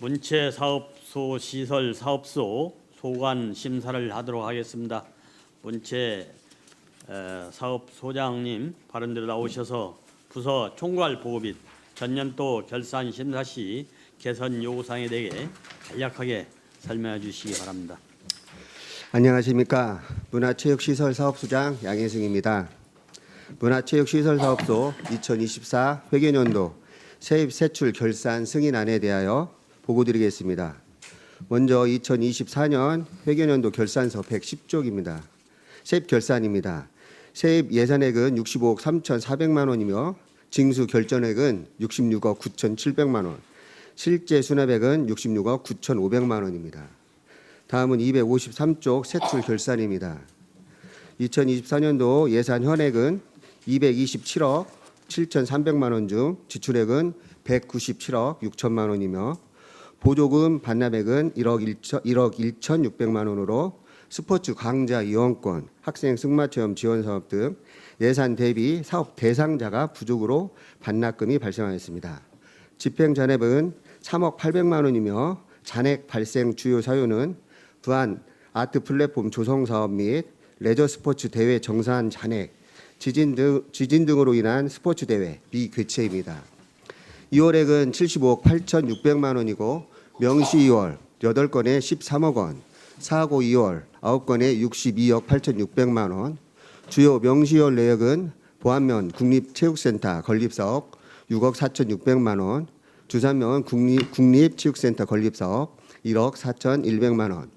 문체 사업소 시설 사업소 소관 심사를 하도록 하겠습니다. 문체 에, 사업소장님 발언대로 나오셔서 부서 총괄 보고 및 전년도 결산 심사 시 개선 요구사항에 대해 간략하게 설명해 주시기 바랍니다. 안녕하십니까 문화체육시설 사업소장 양혜승입니다. 문화체육시설 사업소 2024 회계년도 세입 세출 결산 승인안에 대하여 보고드리겠습니다. 먼저 2024년 회계년도 결산서 110쪽입니다. 세입 결산입니다. 세입 예산액은 65억 3,400만 원이며 징수 결전액은 66억 9,700만 원, 실제 수납액은 66억 9,500만 원입니다. 다음은 253쪽 세출 결산입니다. 2024년도 예산 현액은 227억 7,300만 원 중 지출액은 197억 6천만 원이며 보조금 반납액은 1억 1천 1억 1,600만 원으로 스포츠 강좌 이용권, 학생 승마체험 지원 사업 등 예산 대비 사업 대상자가 부족으로 반납금이 발생하였습니다. 집행 잔액은 3억 800만 원이며 잔액 발생 주요 사유는 부안 아트 플랫폼 조성 사업 및 레저 스포츠 대회 정산 잔액, 지진 등 지진 등으로 인한 스포츠 대회 미개최입니다. 2월액은 75억 8,600만 원이고 명시 2월 8건에 13억 원, 사고 2월 9건에 62억 8,600만 원, 주요 명시월 내역은 보안면 국립체육센터 건립사업 6억 4,600만 원, 주산면 국립, 국립체육센터 건립사업 1억 4,100만 원,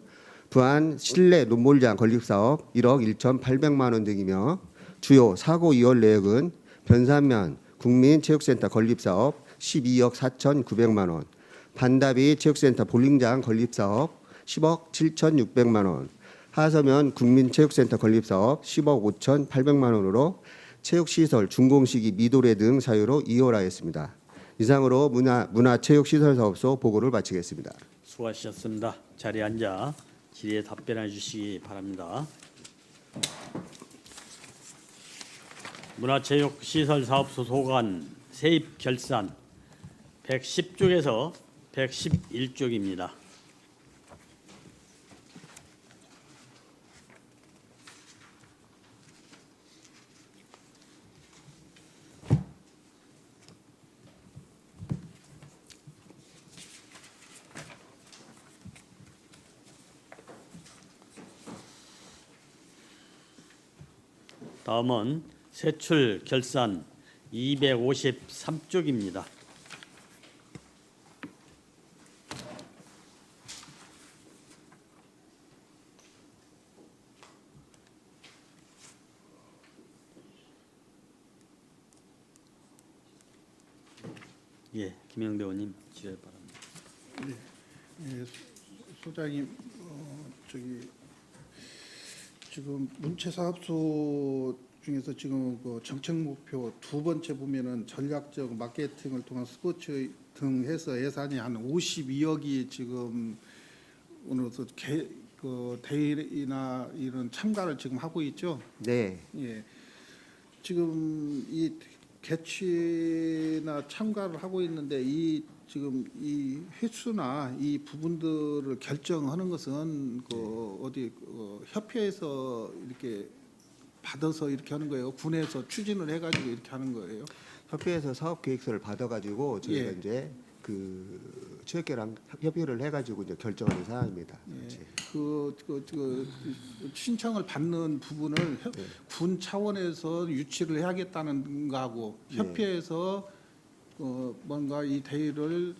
부안 실내 논몰장 건립사업 1억 1,800만 원 등이며 주요 사고 2월 내역은 변산면 국민체육센터 건립사업 12억 4,900만 원, 반다비 체육센터 볼링장 건립사업 10억 7,600만 원, 하서면 국민체육센터 건립사업 10억 5,800만 원으로 체육시설 준공시기 미도래 등 사유로 이월하였습니다. 이상으로 문화 문화체육시설사업소 보고를 마치겠습니다. 수고하셨습니다. 자리에 앉아 질의에 답변해 주시기 바랍니다. 문화체육시설사업 소 소관 세입 결산 110쪽에서 111쪽입니다. 다음은 세출 결산 253쪽입니다. 예, 김영배 의원님 질의 바랍니다. 예, 소장님, 어, 저기 지금 문체사업소 중에서 지금 그 정책 목표 두 번째 보면은 전략적 마케팅을 통한 스포츠 등 해서 예산이 한 52억이 지금 오늘서 개, 그 대회나 이런 참가를 지금 하고 있죠. 네, 예. 지금 이 개최나 참가를 하고 있는데 이 지금 이 횟수나 이 부분들을 결정하는 것은 그 어디 어, 협회에서 이렇게 받아서 이렇게 하는 거예요. 군에서 추진을 해가지고 이렇게 하는 거예요. 협회에서 사업 계획서를 받아가지고 저희가 예. 이제 그 체육회랑 협의를 해가지고 이제 결정하는 사항입니다. 예. 그렇지. 그, 그, 그 신청을 받는 부분을 협- 네. 군 차원에서 유치를 해야겠다는 거하고 네. 협회에서 어, 뭔가 이 대회를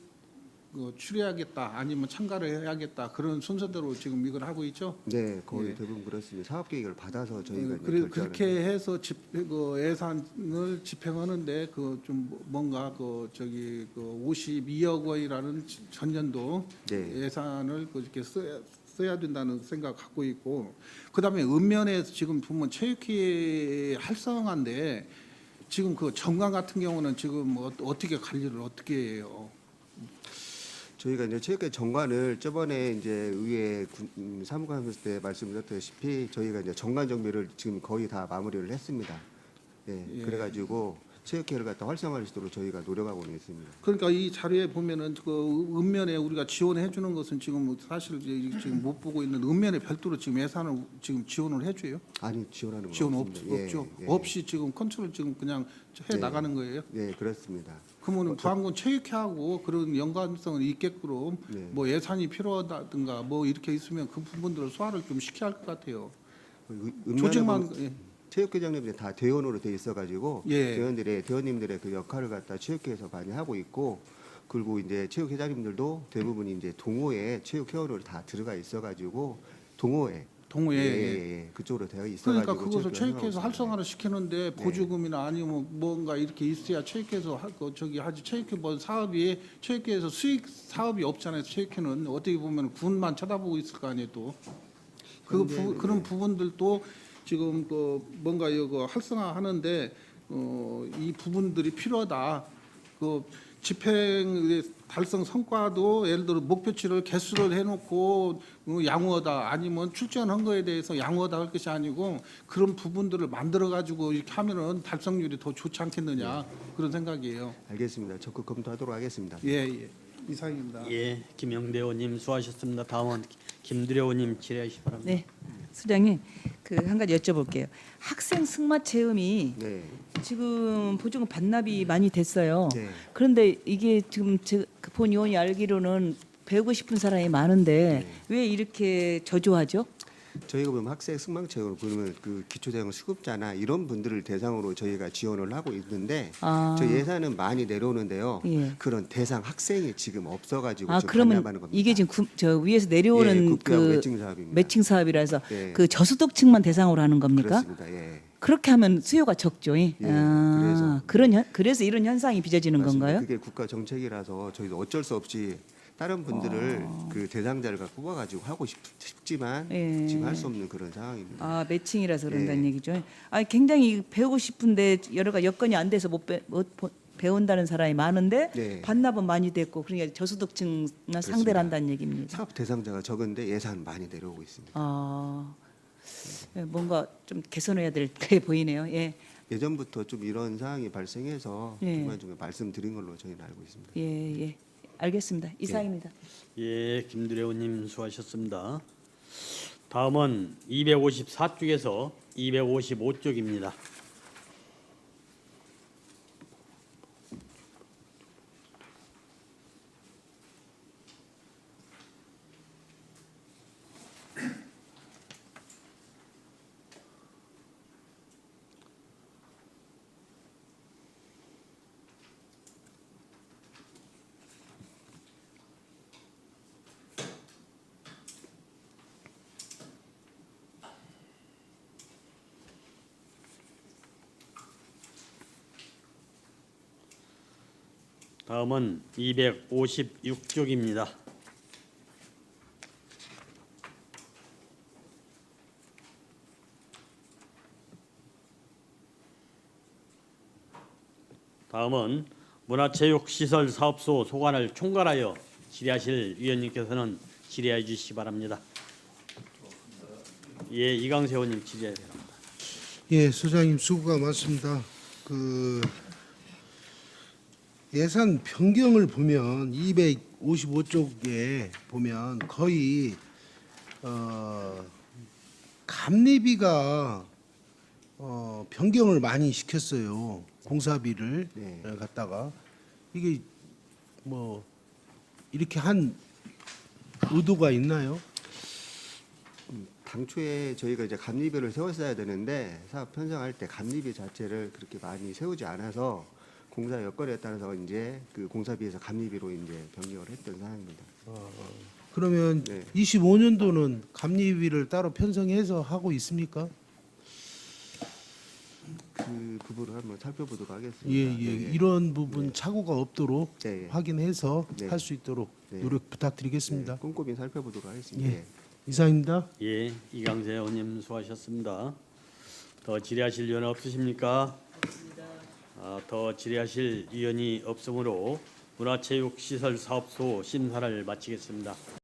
어, 추려야겠다 아니면 참가를 해야겠다 그런 순서대로 지금 이걸 하고 있죠. 네, 거의 예. 대부분 그렇습니다. 사업 계획을 받아서 저희가 결정하는 그렇게 해서 집, 그 예산을 집행하는데 그 좀 뭔가 그 저기 그 52억 원이라는 전년도 네. 예산을 그렇게 써야, 써야 된다는 생각 갖고 있고 그다음에 읍면에 지금 보면 체육회 활성화인데 지금 그 정관 같은 경우는 지금 어, 어떻게 관리를 어떻게 해요? 저희가 이제 체육회 정관을 저번에 이제 의회 군- 음, 사무관 했을 때 말씀드렸다시피 저희가 이제 정관 정비를 지금 거의 다 마무리를 했습니다. 예, 예. 그래가지고 체육회를 갖다 활성화할 수 있도록 저희가 노력하고는 있습니다. 그러니까 이 자료에 보면은 그 읍면에 우리가 지원해 주는 것은 지금 사실 지금 못 보고 있는 읍면에 별도로 지금 예산을 지금 지원을 해줘요. 아니 지원하는 건 지원 없. 예, 없죠. 예. 없이 지금 컨트롤 지금 그냥 해 네. 나가는 거예요. 네 그렇습니다. 그러면 부안군 체육회하고 그런 연관성을 있게끔 네. 뭐 예산이 필요하다든가 뭐 이렇게 있으면 그 부분들을 소화를 좀 시켜야 할 것 같아요. 음- 조직만 음란한 예. 체육회장님들이 다 대원으로 돼 있어가지고 예. 대원들의 대원님들의 그 역할을 갖다 체육회에서 많이 하고 있고 그리고 이제 체육회장님들도 대부분 이제 동호회 체육회원으로 다 들어가 있어가지고 동호회 동호회 예, 예. 예, 예. 그쪽으로 되어 있어가지고 그러니까 그것을 체육회에서. 활성화를 시키는데 보조금이나 아니면 뭔가 이렇게 있어야 체육회에서 할 거 저기 하지 체육회 뭐 사업이 체육회에서 수익 사업이 없잖아요. 체육회는 어떻게 보면 군만 쳐다보고 있을 거 아니에요 또. 그 근데, 부, 그런 부분들도 지금 그 뭔가 이거 활성화하는데 어, 이 부분들이 필요하다. 그 집행 달성 성과도 예를 들어 목표치를 개수를 해놓고 어, 양호하다 아니면 출전한 거에 대해서 양호하다 할 것이 아니고 그런 부분들을 만들어 가지고 이렇게 하면은 달성률이 더 좋지 않겠느냐 그런 생각이에요. 알겠습니다. 적극 검토하도록 하겠습니다. 예 예. 이상입니다. 예, 김영대 의원님 수고하셨습니다. 다음은 김두려 의원님 질의하시 기 바랍니다. 네, 소장님 그 한 가지 여쭤볼게요. 학생 승마 체험이 네. 지금 보조금 반납이 많이 됐어요. 네. 그런데 이게 지금 제본 의원이 알기로는 배우고 싶은 사람이 많은데 네. 왜 이렇게 저조하죠? 저희가 보면 학생 승망체육을 보면 그 기초대학 수급자나 이런 분들을 대상으로 저희가 지원을 하고 있는데 아, 저 예산은 많이 내려오는데요. 예. 그런 대상 학생이 지금 없어가지고 아 지금 그러면 반납하는 겁니다. 이게 지금 구, 저 위에서 예, 내려오는 국가하고 그 매칭 사업입니다. 매칭 사업이라서 예. 그 저소득층만 대상으로 하는 겁니까? 그렇습니다. 예. 그렇게 하면 수요가 적죠. 예. 예, 아, 그래서. 그런 현, 그래서 이런 현상이 빚어지는 맞습니다. 건가요? 그게 국가 정책이라서 저희도 어쩔 수 없이 다른 분들을 그 대상자를 갖고 뽑아가지고 하고 싶, 지만 예. 지금 할 수 없는 그런 상황입니다. 아 매칭이라서 그런다는 예. 얘기죠. 아 굉장히 배우고 싶은데 여러 가지 여건이 안 돼서 못, 배, 못 보- 배운다는 사람이 많은데 네. 반납은 많이 됐고 그러니까 저소득층 상대를 한다는 얘기입니다. 사업 대상자가 적은데 예산 많이 내려오고 있습니다. 아 예, 뭔가 좀 개선해야 될게 보이네요. 예, 예전부터 좀 이런 상황이 발생해서 예. 중간중간 말씀드린 걸로 저희는 알고 있습니다. 예, 예. 알겠습니다. 이상입니다. 예, 김두려 의원님 수고하셨습니다. 다음은 254쪽에서 255쪽입니다. 다음은 256쪽입니다. 다음은 문화체육시설 사업소 소관을 총괄하여 질의하실 위원님께서는 질의해 주시기 바랍니다. 예, 이강세 의원님 질의해 바랍니다. 예, 소장님 수고가 많습니다. 그 예산 변경을 보면 255쪽에 보면 거의 어 감리비가 어 변경을 많이 시켰어요. 공사비를 네. 어, 갖다가 이게 뭐 이렇게 한 의도가 있나요? 당초에 저희가 이제 감리비를 세웠어야 되는데 사업 편성할 때 감리비 자체를 그렇게 많이 세우지 않아서 공사 여건에 따라서 이제 그 공사비에서 감리비로 이제 변경을 했던 상황입니다. 그러면 네. 25년도는 감리비를 따로 편성해서 하고 있습니까? 그 부분을 한번 살펴보도록 하겠습니다. 예, 예. 네, 이런 부분 착오가 없도록 네. 확인해서 네. 할 수 있도록 네. 노력 부탁드리겠습니다. 네, 꼼꼼히 살펴보도록 하겠습니다. 예. 예. 이상입니다. 예, 이강세 의원님 수고하셨습니다. 더 질의하실 위원 없으십니까? 아, 더 질의하실 위원이 없으므로 문화체육시설사업소 심사를 마치겠습니다.